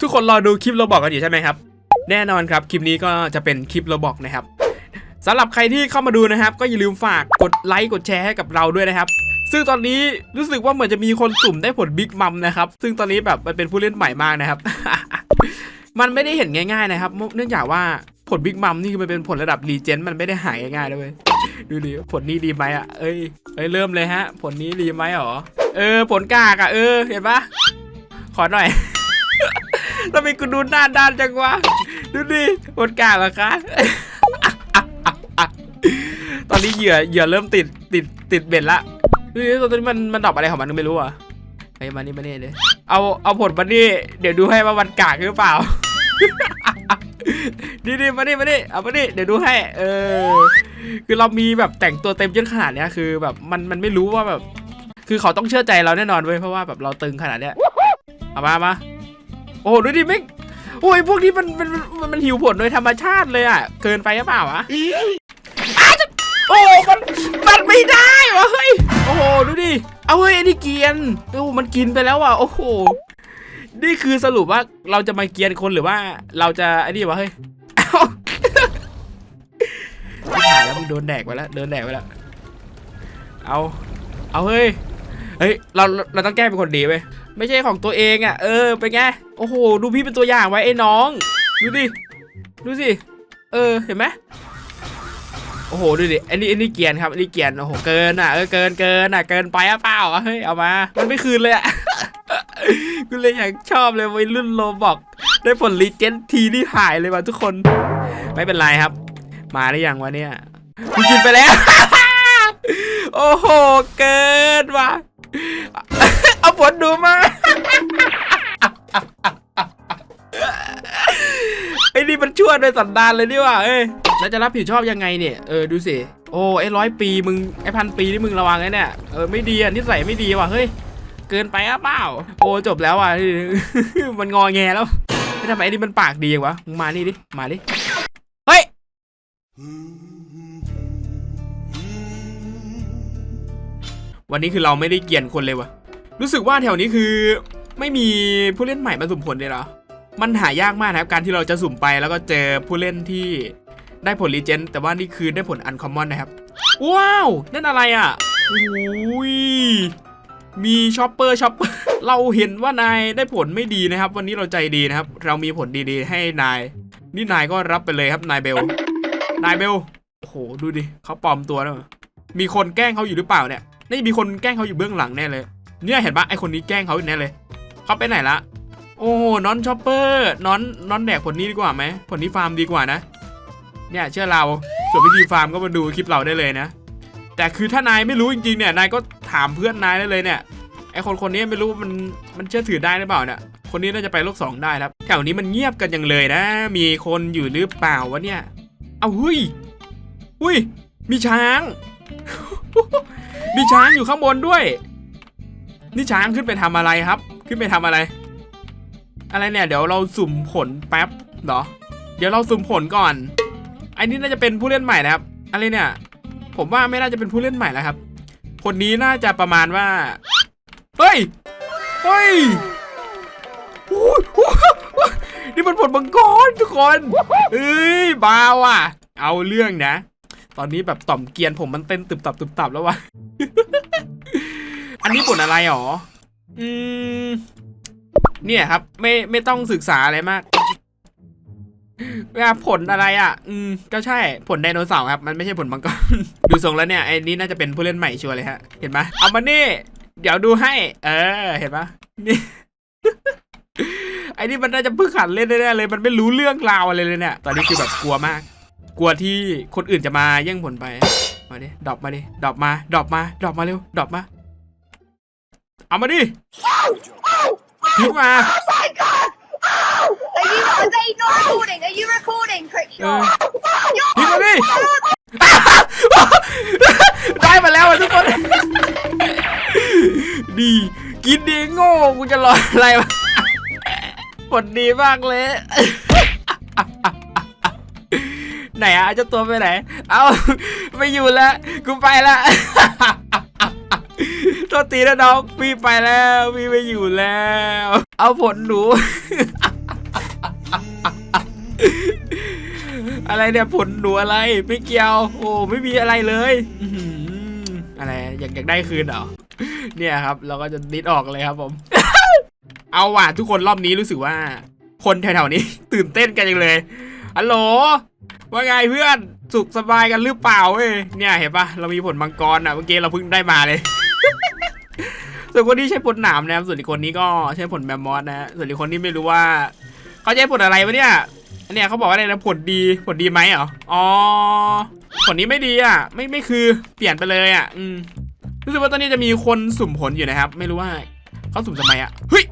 ทุกคนรอดูคลิปเราบอกกันอยู่ใช่ไหมครับ แน่นอนครับ คลิปนี้ก็จะเป็นคลิปเราบอกนะครับสำหรับใครที่เข้ามาดูนะครับ ก็อย่าลืมฝากกดไลค์กดแชร์ให้กับเราด้วยนะครับ ซึ่งตอนนี้รู้สึกว่าเหมือนจะมีคนสุ่มได้ผลบิ๊กมัมนะครับซึ่งตอนนี้แบบมันเป็นผู้เล่นใหม่มากนะครับ มันไม่ได้เห็นง่ายๆนะครับ เนื่องจากว่าผลบิ๊กมัมนี่คือมันเป็นผลระดับรีเจนต์มันไม่ได้หายง่ายๆเลยเว้ยดูดิผลนี้ดีไหมอะเอ้ยเอ้ยเริ่มเลยฮะ ผลนี้ดีไหมหรอเออผลกากอะเออเห็นปะ ขอหน่อยทำไมกูดูหน้าด้านจังวะ ดูดิผลกากเหรอคะตอนนี้เหยื่อเหยื่อเริ่มติดติดติดเบ็ดละเฮ้ยตอนนี้มันมันดอปอะไรของมันก็ไม่รู้อะเฮ้ยมานี่มานี่เลยเอาเอาผลมานี่เดี๋ยวดูให้ว่ามันกากหรือเปล่านี่นี่มานี่มานี่เอามานี่เดี๋ยวดูให้ เออ คือเรามีแบบแต่งตัวเต็มจนขนาดเนี้ยคือแบบมันมันไม่รู้ว่าแบบ คือเขาต้องเชื่อใจเราแน่นอนเว้ยเพราะว่าแบบเราตึงขนาดเนี้ย เอามามาโอ้โหดูดิไม่งโอ้ยพวกนี้มันมันมันมันหิวผลโดยธรรมชาติเลยอะ เกินไปหรือเปล่าวะอ้าจะโอ้มันมันไม่ได้วะเฮ้ยโอ้โหดูดิเอาเฮ้ยไอ้นี่เกียนโอ้มันกินไปแล้วอะโอ้โหนี่คือสรุปว่าเราจะมาเกียนคนหรือว่า เราจะไอ้นี่วะเฮ้ยเอาไม่ถ่ายแล้วมึงโดนแดกไปแล้วโดนแดกไปแล้วเอาเอาเฮ้ยเฮ้ยเราเราต้องแก้เป็นคนดีเว้ย ไม่ใช่ของตัวเองอะ เออ เป็นไง โอ้โห ดูพี่เป็นตัวอย่างไว้ไอ้น้อง ดูดิ ดูสิ เออ เห็นไหมโอ้โห ดูดิ อันนี้ อันนี้เกียนครับ อันนี้เกียน โอ้โห เกินอะ เออ เกิน เกินอะ เกินไปอะเปล่าเฮ้ย เอามา มันไม่คืนเลยอะกูเลยอยากชอบเลยวัยรุ่นโลบอกได้ผลรีเจนทีที่หายเลยว่ะทุกคน ไม่เป็นไรครับ มาได้ยังวะเนี่ยกูกินไปแล้ว โอ้โห เกินว่ะ เอาผลดูมาไอ้นี่มันชั่วโดยสันดานเลยนี่ว่ะเอ้ยแล้วจะรับผิดชอบยังไงเนี่ยเออดูสิโอ้ไอ้ร้อยปีมึงไอ้พันปีที่มึงระวังไอ้เนี่ยเออไม่ดีอะนิสัยไม่ดีว่ะเฮ้ยเกินไปอะเปล่าโอ้จบแล้วอะมันงอแงแล้วทำไมไอ้นี่มันปากดีวะมึงมานี่ดิมาดิเฮ้ยวันนี้คือเราไม่ได้เกลียนคนเลยวะ รู้สึกว่าแถวนี้คือไม่มีผู้เล่นใหม่มาสุ่มผลเลยเหรอ มันหายากมากนะครับการที่เราจะสุ่มไปแล้วก็เจอผู้เล่นที่ได้ผลรีเจนแต่ว่านี่คือได้ผลอันคอมมอนนะครับ ว้าว นั่นอะไรอะโอ้ยมีช็อปเปอร์ช็อปเราเห็นว่านายได้ผลไม่ดีนะครับ วันนี้เราใจดีนะครับ เรามีผลดีๆ ให้นาย นี่นายก็รับไปเลยครับนายเบลนายเบลโอ้โหดูดิเขาปลอมตัวแล้วมีคนแกล้งเขาอยู่หรือเปล่าเนี่ยนี่มีคนแกล้งเขาอยู่เบื้องหลังแน่เลย เนี่ยเห็นปะไอคนนี้แกล้งเขาอยู่แน่เลย เขาไปไหนละโอ้นอนชอปเปอร์นอนนอนแดกผลนี้ดีกว่าไหมผลนี้ฟาร์มดีกว่านะ เนี่ยเชื่อเราส่วนวิธีฟาร์มก็มาดูคลิปเราได้เลยนะ แต่คือถ้านายไม่รู้จริงๆเนี่ยนายก็ถามเพื่อนนายได้เลยเนี่ยไอคนคนนี้ไม่รู้มันมันเชื่อถือได้หรือเปล่าเนี่ยคนนี้น่าจะไปโลกสองได้ครับแถวนี้มันเงียบกันอย่างเลยนะ มีคนอยู่หรือเปล่าวะเนี่ยเอาเฮ้ยหุ้ยมีช้าง มีช้างอยู่ข้างบนด้วย นี่ช้างขึ้นไปทำอะไรครับ ขึ้นไปทำอะไร อะไรเนี่ยเดี๋ยวเราสุ่มผลแป๊บเหรอ เดี๋ยวเราสุ่มผลก่อน อันนี้น่าจะเป็นผู้เล่นใหม่นะครับ อะไรเนี่ย ผมว่าไม่น่าจะเป็นผู้เล่นใหม่แล้วครับ คนนี้น่าจะประมาณว่า เฮ้ย เฮ้ยนี่มันผลบังกรทุกคนเอ้ยบ้าว่ะ เอาเรื่องนะ ตอนนี้แบบต่อมเกียนผมมันเต้นตึบตับตึบตับแล้ววะ อันนี้ผลอะไรหรอ อืม เนี่ยครับ ไม่ไม่ต้องศึกษาอะไรมากว่าผลอะไรอะ อืม ก็ใช่ผลไดโนเสาร์ครับ มันไม่ใช่ผลมังกร ดูทรงแล้วเนี่ยไอ้นี่น่าจะเป็นผู้เล่นใหม่ชัวร์เลยฮะ เห็นไหมเอามานี่ เดี๋ยวดูให้ เออ เห็นปะนี่ไอ้นี่มันน่าจะเพิ่งขัดเล่นแน่เลย มันไม่รู้เรื่องราวอะไรเลยเนี่ย ตอนนี้คือแบบกลัวมาก กลัวที่คนอื่นจะมาแย่งผลไป มาดิ ดรอปมาดิ ดรอปมา ดรอปมา ดรอปมาเร็ว ดรอปมา เอามาดิทิ้งมา Oh my god! Ow! Are you are they not recording? Are you recording, Crick เออ Shaw? ทิ้งมาดิ ได้มาแล้วอะทุกคน ดี กินดีโง่ กูจะรออะไรวะผลดีมากเลย ไหนอะเจ้าตัวไปไหน เอา ไม่อยู่แล้ว กูไปละ ทษทีนะน้องพี่ไปแล้วพี่ไม่อยู่แล้ว เอาผลหนู อะไรเนี่ยผลหนูอะไรไม่เกี่ยว โอ้ไม่มีอะไรเลยอะไรอยากอยากได้คืนเหรอเนี่ยครับ เราก็จะดิดออกเลยครับผม เอาว่ะทุกคนรอบนี้รู้สึกว่า คนแถวๆนี้ ตื่นเต้นกันจังเลยฮัลโหลว่าไงเพื่อนสุขสบายกันหรือเปล่าเว้ยเนี่ยเห็นปะเรามีผลมังกรอะเมื่อกี้เราเพิ่งได้มาเลย ส่วนคนที่ใช้ผลหนามนะครับส่วนอีกคนนี้ก็ใช้ผลแมมมอสนะฮะส่วนอีกคนที่ไม่รู้ว่าเขาใช้ผลอะไรวะเนี่ยอันเนี้ยเขาบอกว่าอะไรนะผลดีผลดีไหมเหรออ๋อผลนี้ไม่ดีอะ ไม่ไม่คือเปลี่ยนไปเลยอะ อืมรู้สึกว่าตอนนี้จะมีคนสุ่มผลอยู่นะครับ ไม่รู้ว่าเขาสุ่มทำไมอะเฮ้ย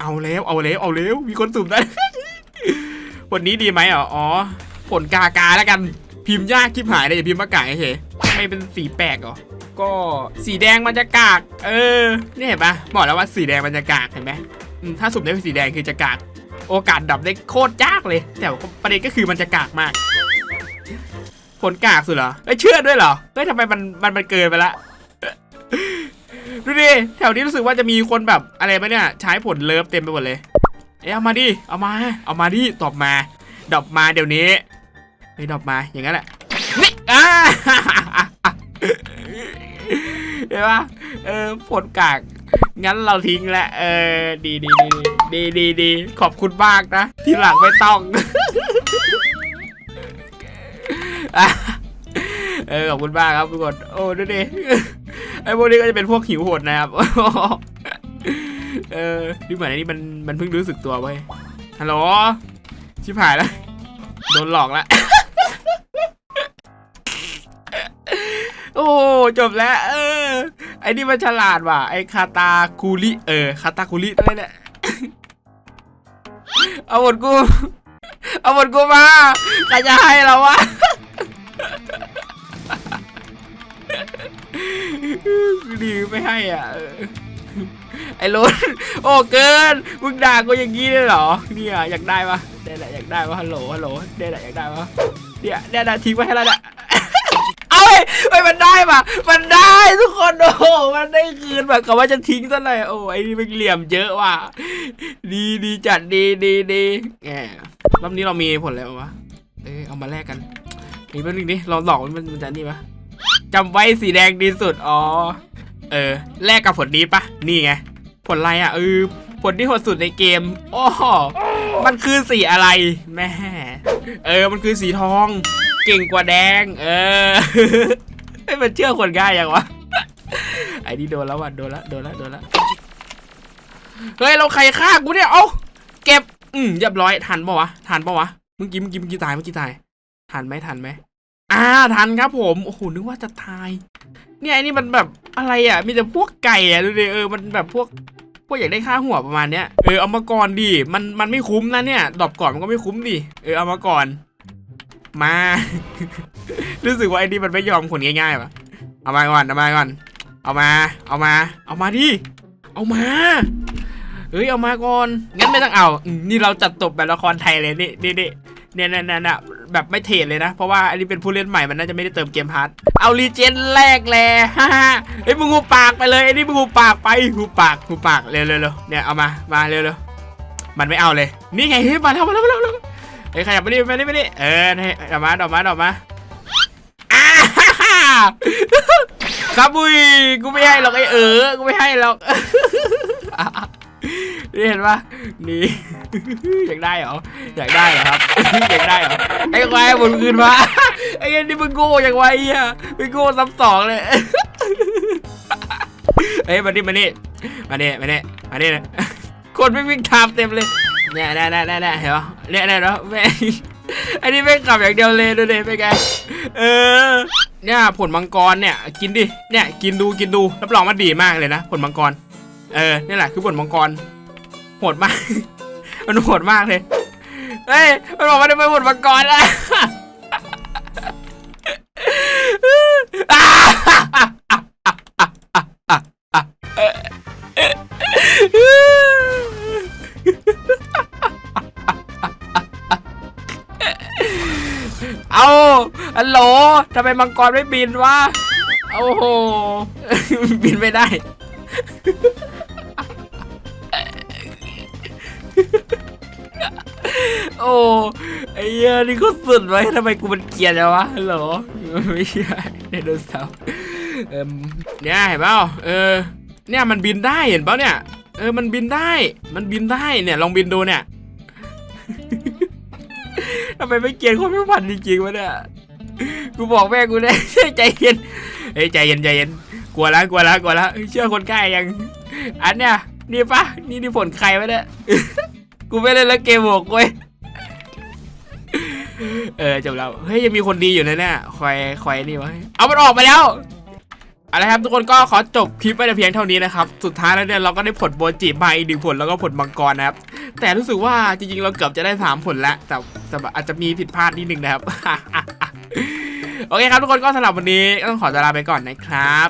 เอาแล้วเอาแล้วเอาแล้วมีคนสุ่มได้ผลนี้ดีไหมเหรออ๋อผลกากาแล้วกันพิมพ์ยากคลิปหายเลยอย่าพิมพ์มากากเฉยไม่เป็นสีแปลกเหรอ ก็สีแดงมันจะกากเออ นี่เห็นปะบอกแล้วว่าสีแดงมันจะกากเห็นไหมถ้าสุ่มได้เป็นสีแดงคือจะกาก โอกาสดับได้โคตรยากเลย แต่ประเด็นก็คือมันจะกากมาก ผลกากสุดเหรอเอ้ยเชื่อด้วยเหรอ เฮ้ยทำไมมันมันมันเกินไปละ ดูดิ แถวนี้รู้สึกว่าจะมีคนแบบอะไรปะเนี่ย ใช้ผลเลิฟเต็มไปหมดเลย เอ้เอามาดิ เอามา เอามาดิ ตอบมา ดอบมาเดี๋ยวนี้เฮ้ยดอบมา อย่างนั้นแหละนี่อ่า เห็นปะเออผลกาก งั้นเราทิ้งแหละเออดีดีดีดีดีดีขอบคุณมากนะ ทีหลังไม่ต้อง เออขอบคุณมากครับทุกคนโอ้ดูดิไอ้พวกนี้ก็จะเป็นพวกหิวโหดนะครับเออดูเหมือนอันนี้มันมันเพิ่งรู้สึกตัวเว้ยฮัลโหลชิบหายแล้วโดนหลอกแล้ว อ้จบแล้ว เออ ไอ้นี่มันฉลาดว่ะ ไอ้คาตาคูริเออคาตาคูริอะไรเนี่ย เอาหมดกู เอาหมดกูมาใครจะให้เราวะดีไม่ให้อะเออไอ้รถโอ้เกินมึงด่ากูอย่างนี้เลยเหรอเนี่ยอยากได้ปะได้แหละอยากได้ปะฮัลโหลฮัลโหลได้แหละอยากได้ปะเนี่ยเนี่ยนะทิ้งไว้ให้แล้วเนี่ยเอาไปไป มันได้ปะมันได้ทุกคนโอ้โหมันได้คืนแบบกับว่าจะทิ้งซะเลยโอ้ไอ้นี่มันเหลี่ยมเยอะว่ะดีดีจัดดีดีดีแหมรอบนี้เรามีผลอะไรบ้างวะเออเอามาแลกกันนี่แป๊บนึงดิเราหลอกมันมันจะนี่ปะจำไว้สีแดงดีสุดอ๋อเออแลกกับผลนี้ปะนี่ไงผลอะไรอะเออผลที่โหดสุดในเกมโอ้มันคือสีอะไรแม่เออ มันคือสีทอง เก่งกว่าแดง เออ ให้มันเชื่อคนง่ายยังวะไอ้นี่โดนแล้วว่ะโดนละโดนละโดนละเฮ้ยเราใครฆ่ากูเนี่ยเอ้าเก็บ อืมเรียบร้อยทันปะวะทันปะวะเมื่อกี้เมื่อกี้เมื่อกี้ตายเมื่อกี้ตายทันไหมทันไหมอ่าทันครับผมโอ้โหนึกว่าจะตาย เนี่ยไอ้นี่มันแบบอะไรอะ มีแต่พวกไก่อะดูดิเออมันแบบพวกพวกอยากได้ค่าหัวประมาณเนี้ยเออเอามาก่อนดิมันมันไม่คุ้มนะเนี่ยดรอปก่อนมันก็ไม่คุ้มดิเออเอามาก่อน มา รู้สึกว่าไอ้นี่มันไม่ยอมคนง่ายๆป่ะเอามาก่อนเอามาก่อน เอามา เอามา เอามาดิ เอามา เฮ้ย เอามาก่อน งั้นไม่ต้องเอา นี่เราจัดตบแบบละครไทยเลยนี่นี่นี่เนี่ยเนี่ยเนี่ยเน่แบบไม่เทรดเลยนะ เพราะว่าอันนี้เป็นผู้เล่นใหม่มันน่าจะไม่ได้เติมเกมพาร์ทเอารีเจนแรกแลฮ่าฮ่าเฮ้ยมึงหูปากไปเลยไอ้นี่มึงหูปากไปหูปากหูปากเร็วเร็วเร็วเนี่ยเอามา มาเร็วเร็วมันไม่เอาเลย นี่ไงเฮ้ยมาแล้วมาแล้วมาแล้ว เฮ้ยขยับไปดิไปดิไปดิเออให้ดอกมาดอกมาดอกมาอ้าฮ่าฮ่าครับบุยกูไม่ให้หรอกไอเออกูไม่ให้หรอกนี่เห็นปะนี่อยากได้เหรออยากได้เหรอครับอยากได้เหรอไอ้ควายบนคืนมาไอ้เงี้ยนี่มึงโง่อย่างไวอะมึงโง่ซ้ำสองเลยเฮ้ยมาดิมานี่มานี่มานี่มานี่นะคนวิ่งวิ่งตามเต็มเลย เนี่ยแน่แน่แน่เนี่ยเห็นปะเนี่ยเนี่ยเนาะแม่อันนี้แม่งขับอย่างเดียวเลยดูดิเป็นไงเออเนี่ยผลมังกรเนี่ยกินดิเนี่ยกินดูกินดูรับรองว่าดีมากเลยนะผลมังกร เออนี่แหละคือผลมังกรโหดมาก มันโหดมากเลยเฮ้ยมันบอกว่าได้ไปผลมังกรอะ เอาฮัลโหลทำไมมังกรไม่บินวะโอ้โห บินไม่ได้ โอ้ไอ้เหี้ยนี่ก็สุดไว้ทำไมกูมันเกลียดจังวะฮัลโหลไม่ใช่ไดโนเสาร์เอิ่มเนี่ยเห็นเปล่าเออ เนี่ยมันบินได้เห็นเปล่าเนี่ย เออ มันบินได้ มันบินได้เนี่ยลองบินดูเนี่ย ทำไมไม่เกลียดคนไม่พันจริงๆวะเนี่ย กูบอกแม่กูได้ใจเย็น เฮ้ยใจเย็นใจเย็น กลัวแล้วกลัวแล้วกลัวแล้วเชื่อคนใกล้ยัง อันเนี้ยนี่ปะนี่นี่ผลใครวะเนี่ย กูไม่เล่นแล้วเกมบวกเว้ย เออจบแล้ว เฮ้ยยังมีคนดีอยู่นะเนี่ยคอยคอยนี่วะ เอามันออกไปแล้ว เอาละครับทุกคนก็ขอจบคลิปไปแต่เพียงเท่านี้นะครับ สุดท้ายแล้วเนี่ยเราก็ได้ผลโบจิมาอีกหนึ่งผลแล้วก็ผลมังกรนะครับ แต่รู้สึกว่าจริงๆ เราเกือบจะได้สามผลแล้ว แต่แต่อาจจะมีผิดพลาดนิดนึงนะครับ โอเคครับทุกคนก็สำหรับวันนี้ต้องขอตัวลาไปก่อนนะครับ